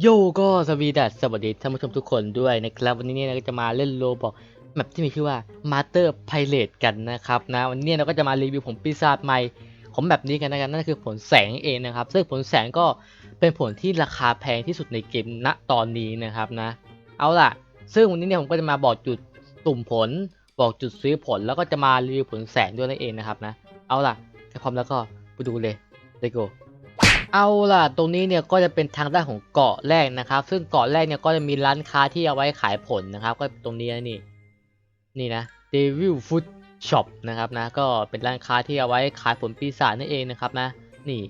โยก็สวีดัสสวัสดีท่านผู้ชมทุกคนด้วยนะครับ วันนี้เนี่ยเราก็จะมาเล่นโลบอกแมปที่มีชื่อว่า Master Pilot กันนะครับนะวันนี้เราก็จะมารีวิวผลปีศาจใหม่ของแบบนี้กันนะครับนั่นคือผลแสงเองนะครับ ซึ่งผลแสงก็เป็นผลที่ราคาแพงที่สุดในเกมณตอนนี้นะครับนะ เอาล่ะ ซึ่งวันนี้เนี่ยผมก็จะมาบอกจุดตุ่มผล บอกจุดซื้อผลแล้วก็จะมารีวิวผลแสงด้วยนั่นเองนะครับนะ เอาล่ะถ้าพร้อมแล้วก็ไปดูเลย Let's go เอาล่ะ ตรงนี้เนี่ยก็จะเป็นทางด้านของเกาะแรกนะครับ ซึ่งเกาะแรกเนี่ยก็จะมีร้านค้าที่เอาไว้ขายผลนะครับ ก็ตรงนี้นี่ นี่นะ Devil Food Shop นะครับนะ ก็เป็นร้านค้าที่เอาไว้ขายผลปีศาจนั่นเองนะครับนะ นี่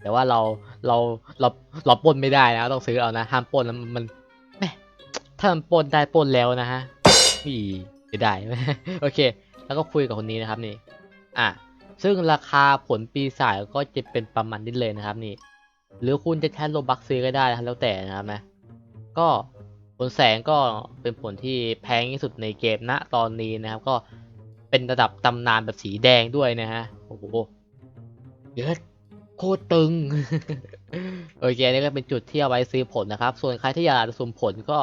แต่ว่าเรา เรา เรา เราปนไม่ได้นะต้องซื้อเอานะ ห้ามปนนะมันมันแม่ถ้ามันปนได้ปนแล้วนะฮะนี่จะได้ไหมโอเค แล้วก็คุยกับคนนี้นะครับนี่ อะ ซึ่งราคาผลปีศาจก็จะเป็นประมาณนี้เลยนะครับนี่ หรือคุณจะใช้โลบักซื้อก็ได้นะครับแล้วแต่นะครับนะ ก็ผลแสงก็เป็นผลที่แพงที่สุดในเกมณตอนนี้นะครับ ก็เป็นระดับตำนานแบบสีแดงด้วยนะฮะ โอ้โหเยอะโคตรตึง โอเคนี่ก็เป็นจุดที่เอาไว้ซื้อผลนะครับ ส่วนใครที่อยากจะสุ่มผลก็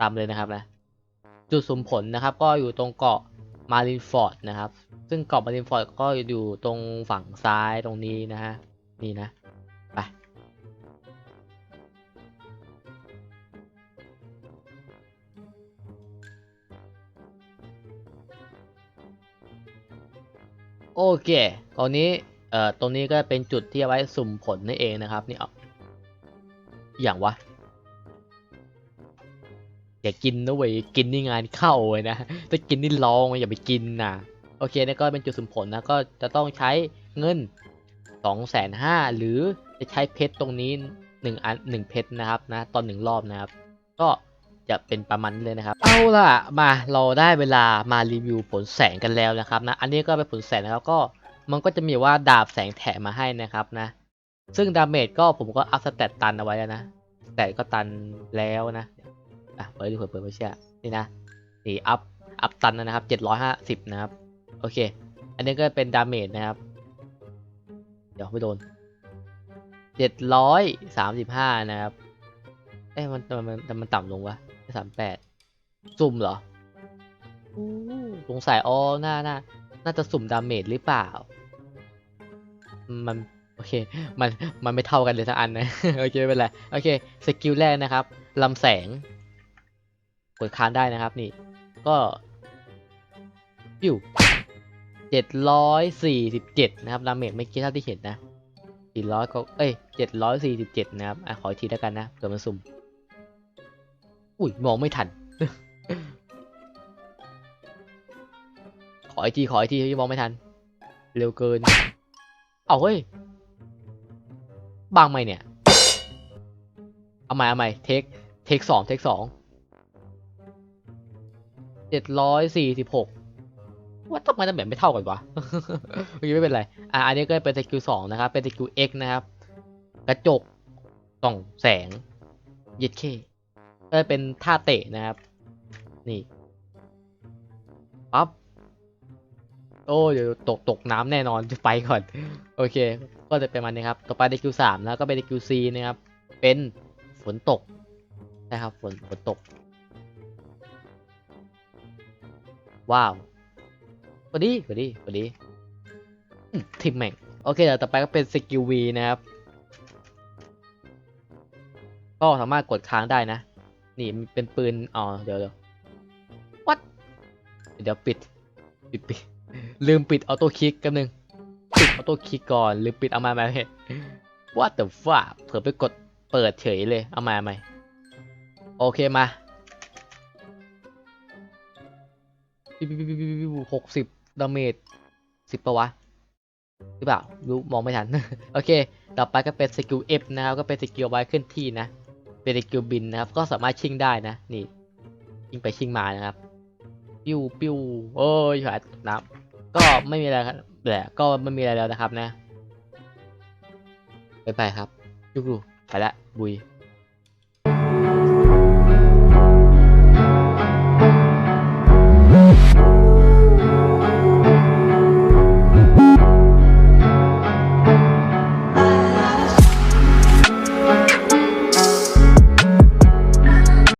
ตามเลยนะครับนะ จุดสุ่มผลนะครับ ก็อยู่ตรงเกาะ มารินฟอร์ดนะครับ ซึ่งเกาะมารินฟอร์ดก็อยู่ตรงฝั่งซ้ายตรงนี้นะฮะ นี่นะ ไป โอเค ตอนนี้ เอ่อ ตรงนี้ก็เป็นจุดที่เอาไว้สุ่มผลนั่นเองนะครับ นี่เอาอย่างวะ อย่ากินนะเว้ยกินนี่งานเข้าเลยนะถ้ากินนี่ร้องอย่าไปกินนะโอเคนี่ก็เป็นจุดสุ่มผลนะก็จะต้องใช้เงินสองแสนห้าหรือจะใช้เพชรตรงนี้หนึ่งอันหนึ่งเพชรนะครับนะตอนหนึ่งรอบนะครับ ก็จะเป็นประมาณนี้เลยนะครับ เอาล่ะมาเราได้เวลามารีวิวผลแสงกันแล้วนะครับนะอันนี้ก็เป็นผลแสงนะครับก็มันก็จะมีว่าดาบแสงแถมมาให้นะครับนะ ซึ่งดาเมจก็ผมก็อัพสเตตตันเอาไว้แล้วนะแต่ก็ตันแล้วนะ อะเปิดดูเปิดเปิดไม่เชื่อนี่นะนี่อัพอัพตันนะครับเจ็ดร้อยห้าสิบนะครับ โอเค อันนี้ก็เป็นดาเมจนะครับ เดี๋ยวไม่โดนเจ็ดร้อยสามสิบห้านะครับ เอ้ยมันมันมันมันต่ำลงวะสามแปดสุ่มเหรออู้สงสัยอ๋อน่าน่าน่าจะสุ่มดาเมจหรือเปล่า มันโอเค มัน มันไม่เท่ากันเลยสักอันนะ โอเคไม่เป็นไร โอเค สกิลแรกนะครับ ลำแสง กดค้างได้นะครับนี่ ก็อยู่เจ็ดร้อยสี่สิบเจ็ดนะครับดาเมจไม่คิดเท่าที่เห็นนะสี่ร้อยก็เอ้ยเจ็ดร้อยสี่สิบเจ็ดนะครับ อะ ขออีกทีแล้วกันนะเกิดมันสุ่ม อุ้ย มองไม่ทัน ขออีกที ขออีกทีมองไม่ทัน เร็วเกิน เอาเฮ้ย บางไหมเนี่ย เอาใหม่เอาใหม่เทค เทคสองเทคสอง เจ็ดร้อยสี่สิบหกว่าทำไมตำแหน่งไม่เท่ากันวะโอเคไม่เป็นไร อะอันนี้ก็เป็นสกิลสองนะครับ เป็นสกิล X นะครับ กระจกส่องแสงเย็ดเคก็เป็นท่าเตะนะครับ นี่ปั๊บโอ้เดี๋ยวตกตกน้ำแน่นอนจะไปก่อน โอเค ก็จะเป็นมันนี้ครับ ต่อไปในคิวสามแล้วก็เป็นในคิวซีนะครับ เป็นฝนตกนะครับฝนฝนตก ว้าวพอดีพอดีพอดีทิมแม่ง โอเคเดี๋ยวต่อไปก็เป็นสกิลวีนะครับ ก็สามารถกดค้างได้นะ นี่มันเป็นปืน อ๋อ เดี๋ยวเดี๋ยว what เดี๋ยวปิด ปิดปิด ลืมปิดออโต้คลิกกันหนึ่งปิดออโต้คลิกก่อนหรือปิดเอามาไหม What the fuck เผื่อไปกดเปิดเฉยเลย เอามาไหมโอเคมา หกสิบดาเมจสิบปะวะหรือเปล่ารู้มองไม่ทัน โอเค ต่อไปก็เป็นสกิล F นะครับ ก็เป็นสกิลไว้ขึ้นที่นะ เป็นสกิลบินนะครับ ก็สามารถชิงได้นะ นี่ ชิงไปชิงมานะครับ ปิ้วปิ้วโอ้ยหายน้ำก็ไม่มีอะไรครับแหละก็ไม่มีอะไรแล้วนะครับนะ ไปไปครับยุกๆไปละบุย